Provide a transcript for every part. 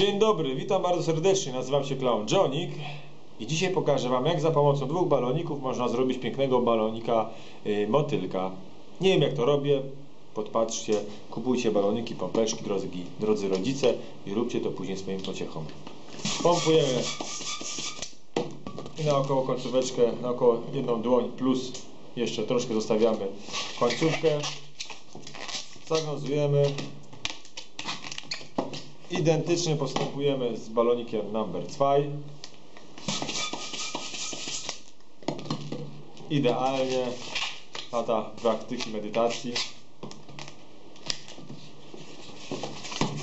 Dzień dobry, witam bardzo serdecznie. Nazywam się Clown Jonik i dzisiaj pokażę Wam, jak za pomocą dwóch baloników można zrobić pięknego balonika y, motylka. Nie wiem, jak to robię. Podpatrzcie, kupujcie baloniki, pompeczki, drodzy, drodzy rodzice i róbcie to później swoim pociechom. Pompujemy i naokoło końcóweczkę, naokoło jedną dłoń plus jeszcze troszkę zostawiamy końcówkę. Zawiązujemy Identycznie postępujemy z balonikiem number 2. Idealnie lata praktyki medytacji.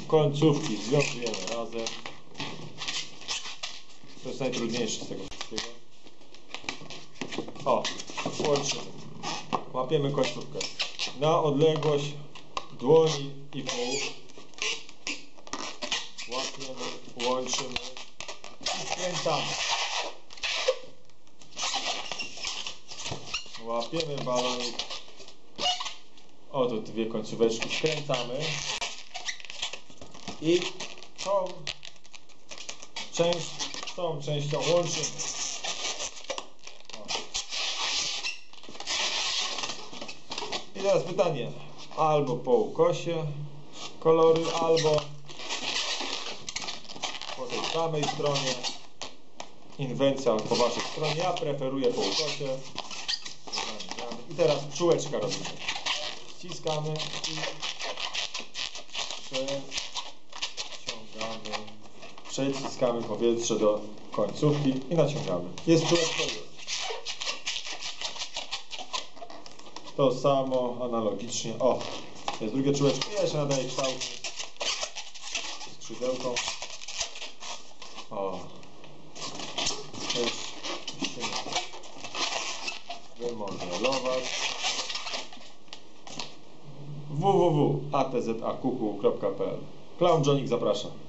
Końcówki związujemy razem. To jest najtrudniejsze z tego wszystkiego. O, łączymy. Łapiemy końcówkę. Na odległość dłoni i pół łapiemy, łączymy i skręcamy. Łapiemy balonik. Oto dwie końcóweczki skręcamy i tą część, tą częścią łączymy. O. I teraz pytanie, albo po ukosie kolory, albo po tej samej stronie. Inwencja po waszej stronie. Ja preferuję po ukosie. I teraz pszczółeczka robimy. Ściskamy i przeciągamy. Przeciskamy powietrze do końcówki i naciągamy. Jest pszczółeczka. To samo analogicznie. O, jest drugie czułeczko. Jeszcze nadaje kształt skrzydełką. O. Też wymodelować. www.atzaqq.pl Clown Jonik zapraszam.